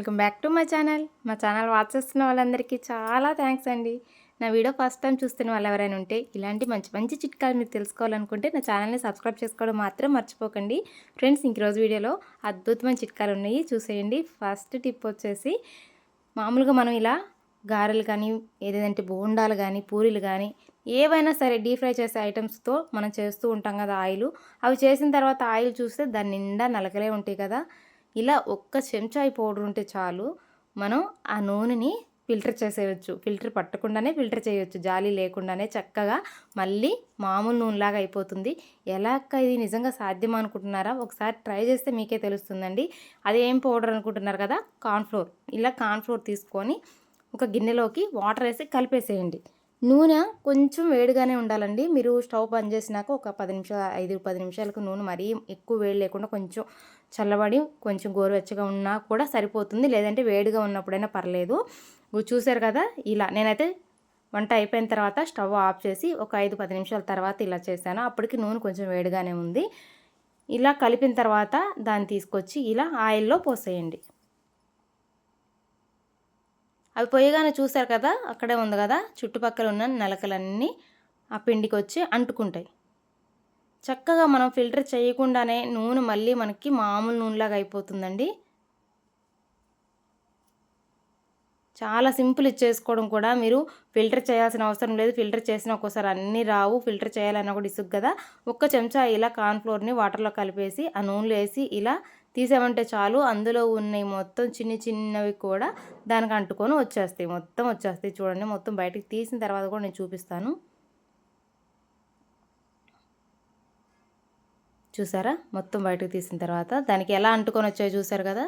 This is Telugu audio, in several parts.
Welcome back to my channel. మా ఛానల్ వాచ్ చేస్తున్న వాళ్ళందరికీ చాలా థ్యాంక్స్ అండి. నా వీడియో ఫస్ట్ టైం చూస్తున్న వాళ్ళు ఎవరైనా ఉంటే ఇలాంటి మంచి మంచి చిట్కాలు మీరు తెలుసుకోవాలనుకుంటే నా ఛానల్ని సబ్స్క్రైబ్ చేసుకోవడం మాత్రం మర్చిపోకండి. ఫ్రెండ్స్ ఇంక రోజు వీడియోలో అద్భుతమైన చిట్కాలు ఉన్నాయి. చూసేయండి. ఫస్ట్ టిప్ వచ్చేసి మామూలుగా మనం ఇలా గారెలు కానీ ఏదేదంటే బోండాలు కానీ పూరీలు కానీ ఏవైనా సరే డీప్ ఫ్రై చేసే ఐటమ్స్తో మనం చేస్తూ ఉంటాం కదా ఆయిల్. అవి చేసిన తర్వాత ఆయిల్ చూస్తే దాని నిండా నలకలే ఉంటాయి కదా. ఇలా ఒక్క చెంచాయి పౌడర్ ఉంటే చాలు మనం ఆ నూనెని ఫిల్టర్ చేసేయచ్చు. ఫిల్టర్ పట్టకుండానే ఫిల్టర్ చేయవచ్చు జాలి లేకుండానే చక్కగా మళ్ళీ మామూలు నూనెలాగా అయిపోతుంది. ఎలా ఇది నిజంగా సాధ్యం అనుకుంటున్నారా? ఒకసారి ట్రై చేస్తే మీకే తెలుస్తుందండి. అదేం పౌడర్ అనుకుంటున్నారు కదా? కార్న్ఫ్లోర్ ఇలా కార్న్ఫ్లోర్ తీసుకొని ఒక గిన్నెలోకి వాటర్ వేసి కలిపేసేయండి. నూనె కొంచెం వేడిగానే ఉండాలండి. మీరు స్టవ్ బంద్ చేసినాక ఒక పది నిమిషాలు ఐదు పది నిమిషాలకు నూనె మరీ ఎక్కువ వేడి లేకుండా కొంచెం చల్లబడి కొంచెం గోరువెచ్చగా ఉన్నా కూడా సరిపోతుంది. లేదంటే వేడిగా ఉన్నప్పుడైనా పర్లేదు. చూసారు కదా ఇలా నేనైతే వంట అయిపోయిన తర్వాత స్టవ్ ఆఫ్ చేసి ఒక ఐదు పది నిమిషాల తర్వాత ఇలా చేశాను. అప్పటికి నూనె కొంచెం వేడిగానే ఉంది. ఇలా కలిపిన తర్వాత దాన్ని తీసుకొచ్చి ఇలా ఆయిల్లో పోసేయండి. అవి పొయ్యగానే చూశారు కదా అక్కడే ఉంది కదా చుట్టుపక్కల ఉన్న నలకలన్నీ ఆ పిండికి వచ్చి అంటుకుంటాయి. చక్కగా మనం ఫిల్టర్ చేయకుండానే నూనె మళ్ళీ మనకి మామూలు నూనెలాగా అయిపోతుందండి. చాలా సింపుల్ ఇచ్చేసుకోవడం కూడా. మీరు ఫిల్టర్ చేయాల్సిన అవసరం లేదు. ఫిల్టర్ చేసిన ఒక్కోసారి అన్నీ రావు. ఫిల్టర్ చేయాలన్నా కూడా ఇసుగు కదా. ఒక్క చెంచా ఇలా కార్న్ఫ్లోర్ని వాటర్లో కలిపేసి ఆ నూనెలో వేసి ఇలా తీసామంటే చాలు. అందులో ఉన్నాయి మొత్తం చిన్న చిన్నవి కూడా దానికి అంటుకొని వచ్చేస్తాయి. మొత్తం వచ్చేస్తాయి చూడండి. మొత్తం బయటికి తీసిన తర్వాత కూడా నేను చూపిస్తాను. చూసారా? మొత్తం బయటకు తీసిన తర్వాత దానికి ఎలా అంటుకొని వచ్చాయో చూసారు కదా?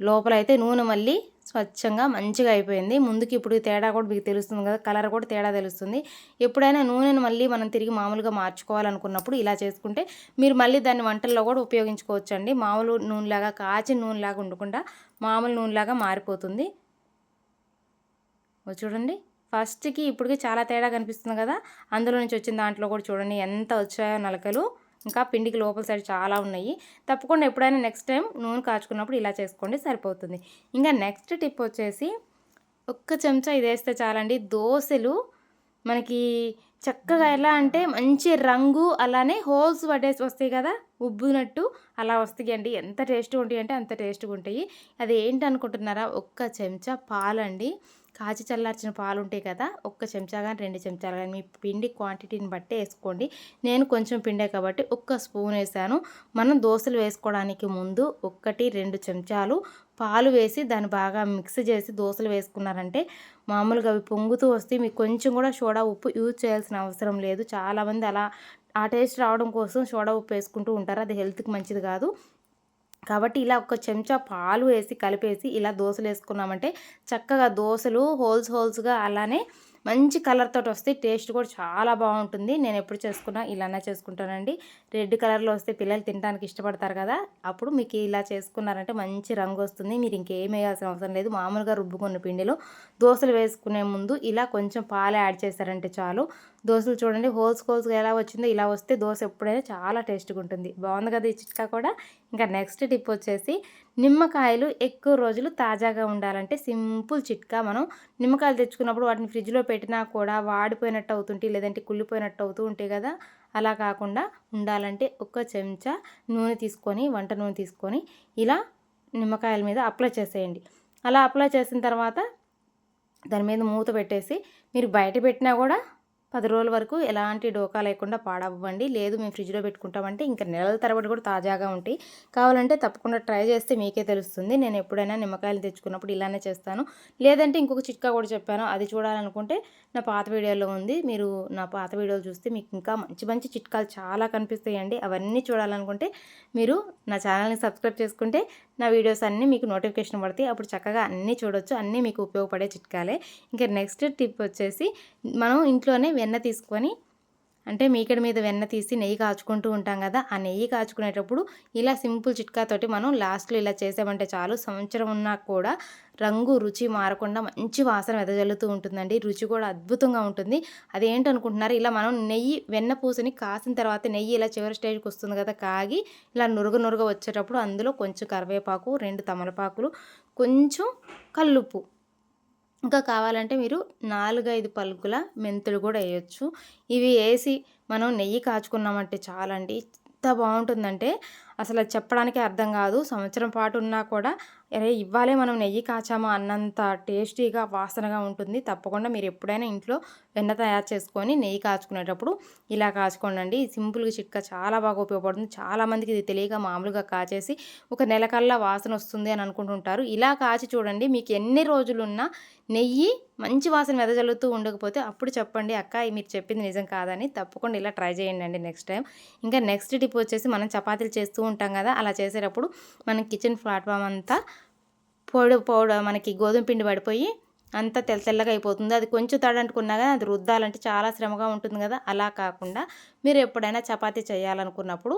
లోపల అయితే నూనె మళ్ళీ స్వచ్ఛంగా మంచిగా అయిపోయింది. ముందుకి ఇప్పుడు తేడా కూడా మీకు తెలుస్తుంది కదా కలర్ కూడా తేడా తెలుస్తుంది. ఎప్పుడైనా నూనెను మళ్ళీ మనం తిరిగి మామూలుగా మార్చుకోవాలనుకున్నప్పుడు ఇలా చేసుకుంటే మీరు మళ్ళీ దాన్ని వంటల్లో కూడా ఉపయోగించుకోవచ్చు అండి మామూలు నూనెలాగా కాచిన నూనెలాగా ఉండకుండా మామూలు నూనెలాగా మారిపోతుంది. చూడండి ఫస్ట్కి ఇప్పటికి చాలా తేడా కనిపిస్తుంది కదా అందులో నుంచి వచ్చిన దాంట్లో కూడా చూడండి ఎంత వచ్చాయో నలకలు. ఇంకా పిండికి లోపల సైడ్ చాలా ఉన్నాయి. తప్పకుండా ఎప్పుడైనా నెక్స్ట్ టైం నూనె కాచుకున్నప్పుడు ఇలా చేసుకోండి సరిపోతుంది. ఇంకా నెక్స్ట్ టిప్ వచ్చేసి ఒక్క చెంచా ఇది వేస్తే చాలండి. దోశలు మనకి చక్కగా ఎలా అంటే మంచి రంగు అలానే హోల్స్ పడేసి వస్తాయి కదా ఉబ్బునట్టు అలా వస్తాయి అండి. ఎంత టేస్ట్గా ఉంటాయి అంటే అంత టేస్ట్గా ఉంటాయి. అది ఏంటి అనుకుంటున్నారా? ఒక్క చెంచా పాలండి. కాచి చల్లార్చిన పాలు ఉంటాయి కదా ఒక్క చెంచా కానీ రెండు చెంచాలు కానీ మీ పిండి క్వాంటిటీని బట్టి వేసుకోండి. నేను కొంచెం పిండే కాబట్టి ఒక్క స్పూన్ వేసాను. మనం దోశలు వేసుకోవడానికి ముందు ఒక్కటి రెండు చెంచాలు పాలు వేసి దాన్ని బాగా మిక్స్ చేసి దోశలు వేసుకున్నారంటే మామూలుగా అవి పొంగుతూ వస్తే మీకు కొంచెం కూడా సోడా ఉప్పు యూజ్ చేయాల్సిన అవసరం లేదు. చాలామంది అలా ఆ టేస్ట్ రావడం కోసం సోడా ఉప్పు వేసుకుంటూ ఉంటారు. అది హెల్త్కి మంచిది కాదు. కాబట్టి ఇలా ఒక చెంచా పాలు వేసి కలిపేసి ఇలా దోశలు వేసుకున్నామంటే చక్కగా దోశలు హోల్స్ హోల్స్గా అలానే మంచి కలర్ తోటి వస్తే టేస్ట్ కూడా చాలా బాగుంటుంది. నేను ఎప్పుడు చేసుకున్నా ఇలానే చేసుకుంటానండి. రెడ్ కలర్లో వస్తే పిల్లలు తినడానికి ఇష్టపడతారు కదా అప్పుడు మీకు ఇలా చేసుకున్నారంటే మంచి రంగు వస్తుంది. మీరు ఇంకేం వేయాల్సిన అవసరం లేదు. మామూలుగా రుబ్బుకున్న పిండిలో దోశలు వేసుకునే ముందు ఇలా కొంచెం పాలు యాడ్ చేశారంటే చాలు. దోశలు చూడండి హోల్స్ హోల్స్గా ఎలా వచ్చిందో ఇలా వస్తే దోశ ఎప్పుడైనా చాలా టేస్ట్గా ఉంటుంది. బాగుంది కదా ఈ చిట్కా కూడా? ఇంకా నెక్స్ట్ టిప్ వచ్చేసి నిమ్మకాయలు ఎక్కువ రోజులు తాజాగా ఉండాలంటే సింపుల్ చిట్కా మనం నిమ్మకాయలు తెచ్చుకున్నప్పుడు వాటిని ఫ్రిడ్జ్లో పెట్టినా కూడా వాడిపోయినట్టు అవుతుంటే లేదంటే కుళ్ళిపోయినట్టు అవుతూ ఉంటాయి కదా? అలా కాకుండా ఉండాలంటే ఒక చెంచా నూనె తీసుకొని వంట నూనె తీసుకొని ఇలా నిమ్మకాయల మీద అప్లై చేసేయండి. అలా అప్లై చేసిన తర్వాత దాని మీద మూత పెట్టేసి మీరు బయట పెట్టినా కూడా పది రోజుల వరకు ఎలాంటి డోకా లేకుండా పాడవ్వండి. లేదు మేము ఫ్రిడ్జ్లో పెట్టుకుంటామంటే ఇంకా నెలల తరబడి కూడా తాజాగా ఉంటాయి కావాలంటే తప్పకుండా ట్రై చేస్తే మీకే తెలుస్తుంది. నేను ఎప్పుడైనా నిమ్మకాయలు తెచ్చుకున్నప్పుడు ఇలానే చేస్తాను. లేదంటే ఇంకొక చిట్కా కూడా చెప్పాను. అది చూడాలనుకుంటే నా పాత వీడియోలో ఉంది. మీరు నా పాత వీడియోలు చూస్తే మీకు ఇంకా మంచి మంచి చిట్కాలు చాలా కనిపిస్తాయండి. అవన్నీ చూడాలనుకుంటే మీరు నా ఛానల్ని సబ్స్క్రైబ్ చేసుకుంటే నా వీడియోస్ అన్నీ మీకు నోటిఫికేషన్ పడతాయి. అప్పుడు చక్కగా అన్నీ చూడొచ్చు. అన్నీ మీకు ఉపయోగపడే చిట్కాలే. ఇంకా నెక్స్ట్ టిప్ వచ్చేసి మనం ఇంట్లోనే వెన్న తీసుకొని అంటే మీకడ మీద వెన్న తీసి నెయ్యి కాచుకుంటూ ఉంటాం కదా ఆ నెయ్యి కాచుకునేటప్పుడు ఇలా సింపుల్ చిట్కాతోటి మనం లాస్ట్లో ఇలా చేసామంటే చాలు. సంవత్సరం ఉన్నా కూడా రంగు రుచి మారకుండా మంచి వాసన వెదజల్లుతూ ఉంటుందండి. రుచి కూడా అద్భుతంగా ఉంటుంది. అదేంటనుకుంటున్నారు ఇలా మనం నెయ్యి వెన్న పూసని కాసిన తర్వాత నెయ్యి ఇలా చివరి స్టేజ్కి వస్తుంది కదా కాగి ఇలా నురుగ నురుగ వచ్చేటప్పుడు అందులో కొంచెం కరివేపాకు రెండు తమలపాకులు కొంచెం కల్లుప్పు ఇంకా కావాలంటే మీరు నాలుగైదు పలుకుల మెంతులు కూడా వేయచ్చు. ఇవి వేసి మనం నెయ్యి కాచుకున్నామంటే చాలండి. ఎంత బాగుంటుందంటే అసలు చెప్పడానికి అర్థం కాదు. సంవత్సరం పాటు ఉన్నా కూడా అరే ఇవ్వాలే మనం నెయ్యి కాచామా అన్నంత టేస్టీగా వాసనగా ఉంటుంది. తప్పకుండా మీరు ఎప్పుడైనా ఇంట్లో వెన్న తయారు చేసుకొని నెయ్యి కాచుకునేటప్పుడు ఇలా కాచుకోండి సింపుల్గా చిట్కా చాలా బాగా ఉపయోగపడుతుంది. చాలామందికి ఇది తెలియక మామూలుగా కాచేసి ఒక నెలకల్లా వాసన వస్తుంది అని అనుకుంటుంటారు. ఇలా కాచి చూడండి మీకు ఎన్ని రోజులున్నా నెయ్యి మంచి వాసన వెదజల్లుతూ ఉండకపోతే అప్పుడు చెప్పండి అక్క మీరు చెప్పింది నిజం కాదని. తప్పకుండా ఇలా ట్రై చేయండి అండి నెక్స్ట్ టైం ఇంకా నెక్స్ట్ టిప్ వచ్చేసి మనం చపాతీలు చేస్తూ ఉంటాం కదా అలా చేసేటప్పుడు మనం కిచెన్ ప్లాట్ఫామ్ అంతా పొడి పౌడర్ మనకి గోధుమ పిండి పడిపోయి అంతా తెల్ల తెల్లగా అయిపోతుంది. అది కొంచెం తడంటుకున్నా కానీ అది రుద్దాలంటే చాలా శ్రమగా ఉంటుంది కదా. అలా కాకుండా మీరు ఎప్పుడైనా చపాతీ చేయాలనుకున్నప్పుడు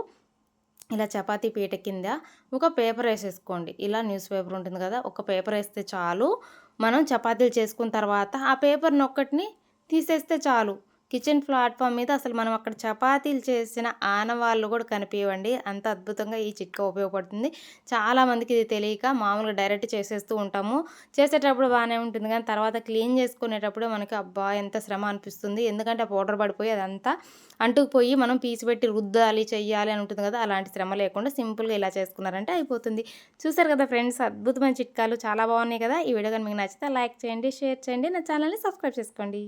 ఇలా చపాతీ పీట కింద ఒక పేపర్ వేసేసుకోండి. ఇలా న్యూస్ పేపర్ ఉంటుంది కదా ఒక పేపర్ వేస్తే చాలు. మనం చపాతీలు చేసుకున్న తర్వాత ఆ పేపర్ని ఒక్కటిని తీసేస్తే చాలు. కిచెన్ ప్లాట్ఫామ్ మీద అసలు మనం అక్కడ చపాతీలు చేసిన ఆనవాళ్ళు కూడా కనిపించండి అంత అద్భుతంగా ఈ చిట్కా ఉపయోగపడుతుంది. చాలామందికి ఇది తెలియక మామూలుగా డైరెక్ట్ చేసేస్తూ ఉంటాము. చేసేటప్పుడు బాగానే ఉంటుంది కానీ తర్వాత క్లీన్ చేసుకునేటప్పుడు మనకి అబ్బా ఎంత శ్రమ అనిపిస్తుంది. ఎందుకంటే పౌడర్ పడిపోయి అదంతా అంటుకుపోయి మనం పీసి పెట్టి రుద్దాలి చెయ్యాలి అని ఉంటుంది కదా అలాంటి శ్రమ లేకుండా సింపుల్గా ఇలా చేసుకున్నారంటే అయిపోతుంది. చూసారు కదా ఫ్రెండ్స్ అద్భుతమైన చిట్కాలు చాలా బాగున్నాయి కదా. ఈ వీడియో కానీ మీకు నచ్చితే లైక్ చేయండి షేర్ చేయండి నా ఛానల్ని సబ్స్క్రైబ్ చేసుకోండి.